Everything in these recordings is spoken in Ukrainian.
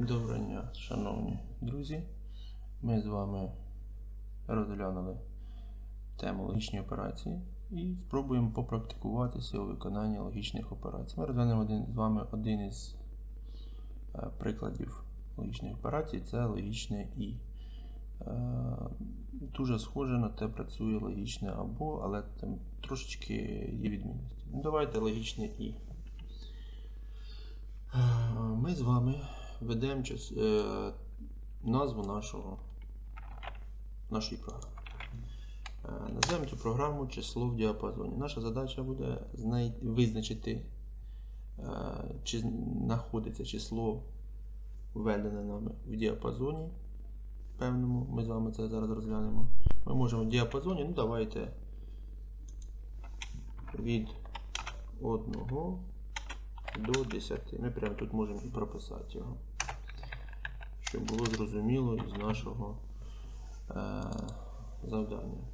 Доброго дня, шановні друзі. Ми з вами розглянули тему логічні операції і спробуємо попрактикуватися у виконанні логічних операцій. Ми розглянемо один, з вами один із е, прикладів логічних операцій це логічне І. Е, Дуже схоже на те працює логічне або, але там трошечки є відмінності. Ну, давайте логічне І. Е, Ми з вами ведемо час- е, назву нашого, нашої програми. Е, Назвемо цю програму число в діапазоні. Наша задача буде знай- визначити, е, чи знаходиться число введене нами в діапазоні певному. Ми з вами це зараз розглянемо. Ми можемо в діапазоні, ну давайте від 1 до 10. Ми прямо тут можемо і прописати його, щоб було зрозуміло із нашого е, завдання.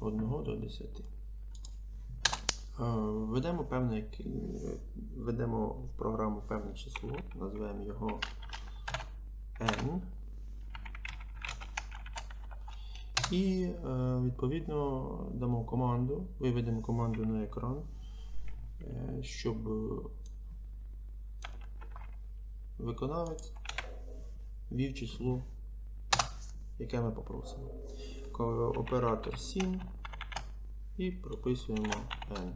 1 до 10. Е, Введемо певне, введемо в програму певне число, назвемо його n. І е, відповідно дамо команду, виведемо команду на екран, щоб е, виконавець ввів число, яке ми попросимо. Оператор 7 і прописуємо n.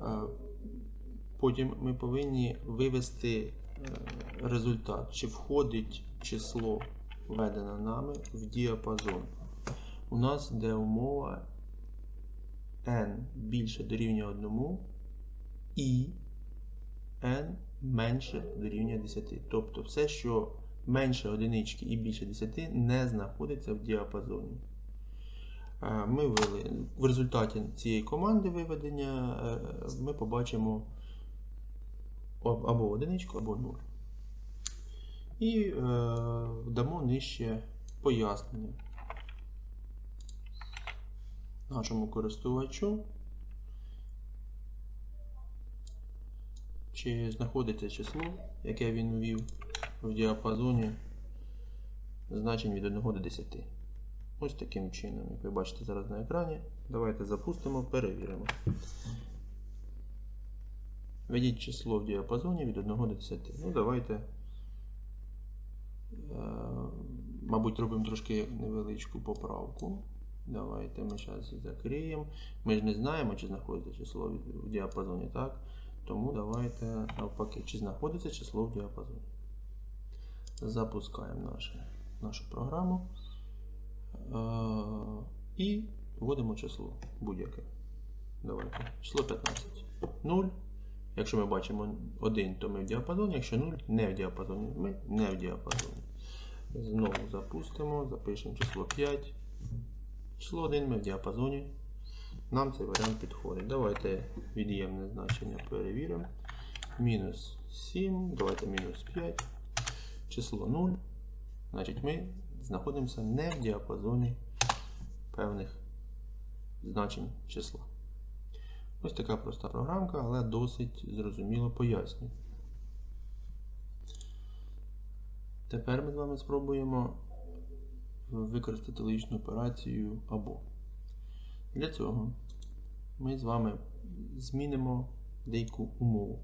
Е, Потім ми повинні вивести е, результат, чи входить число введене нами в діапазон. У нас йде умова n більше дорівнює 1 і n менше дорівнює 10. Тобто все, що менше одинички і більше 10, не знаходиться в діапазоні. Е, Ми ввели в результаті цієї команди виведення е, ми побачимо або одиничку, або 0. І е, дамо нижче пояснення нашому користувачу, чи знаходиться число, яке він ввів в діапазоні значень від 1 до 10. Ось таким чином, як ви бачите зараз на екрані. Давайте запустимо, перевіримо. Введіть число в діапазоні від 1 до 10. Ну, давайте. е, Мабуть, зробимо трошки невеличку поправку. Давайте ми зараз закриємо. Ми ж не знаємо, чи знаходиться число в- діапазоні, так? Тому давайте навпаки, чи знаходиться число в діапазоні. Запускаємо наше, нашу програму. Е, І вводимо число будь-яке. Давайте. Число 15. 0. Якщо ми бачимо 1, то ми в діапазоні, якщо 0, не в діапазоні. Ми не в діапазоні. Знову запустимо, запишемо число 5. Число 1 ми в діапазоні. Нам цей варіант підходить. Давайте від'ємне значення перевіримо. Мінус 7, давайте мінус 5. Число 0. Значить, ми знаходимося не в діапазоні певних значень числа. Ось така проста програмка, але досить зрозуміло пояснює. Тепер ми з вами спробуємо використати логічну операцію або. Для цього ми з вами змінимо деяку умову.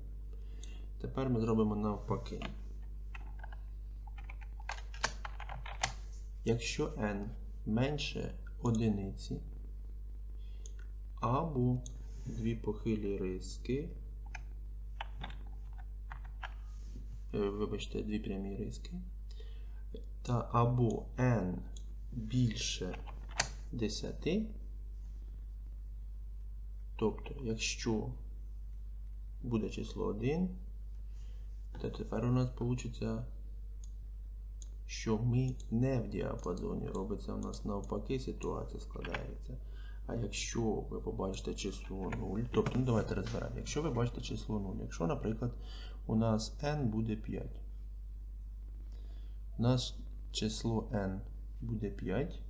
Тепер ми зробимо навпаки. Якщо n менше одиниці або дві похилі риски, е, вибачте, дві прямі риски, та або n більше 10, тобто, якщо буде число 1, то тепер у нас вийде що ми не в діапазоні. Робиться у нас навпаки, ситуація складається. А якщо ви побачите число 0, тобто, ну давайте розберемо. Якщо ви бачите число 0, якщо, наприклад, у нас n буде 5, у нас число n буде 5,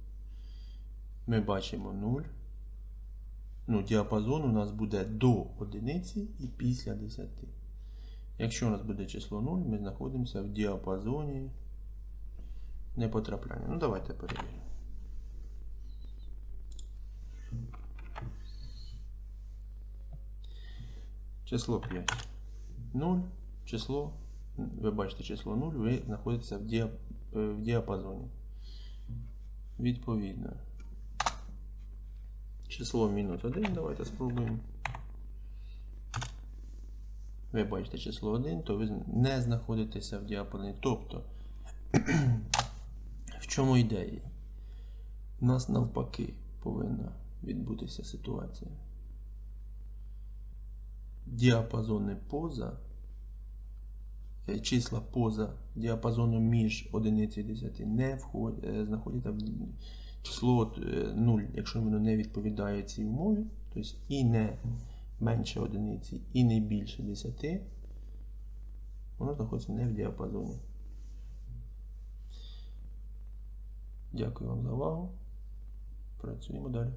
ми бачимо 0. Ну, діапазон у нас буде до одиниці і після 10. Якщо у нас буде число 0, ми знаходимося в діапазоні непотрапляння. Ну, давайте перевіримо. Число 5. 0, число, ви бачите число 0, ви знаходитеся в, е, в діапазоні. Відповідно. Число мінус 1, давайте спробуємо. Ви бачите число 1, то ви не знаходитеся в діапазоні. Тобто, в чому ідея? У нас навпаки повинна відбутися ситуація. Діапазони поза, числа поза діапазоном між 11 і 10 не входять, е, знаходяться число е, 0, якщо воно не відповідає цій умові, тобто і не менше одиниці, і не більше 10, воно знаходиться не в діапазоні. Дякую вам за увагу. Працюємо далі.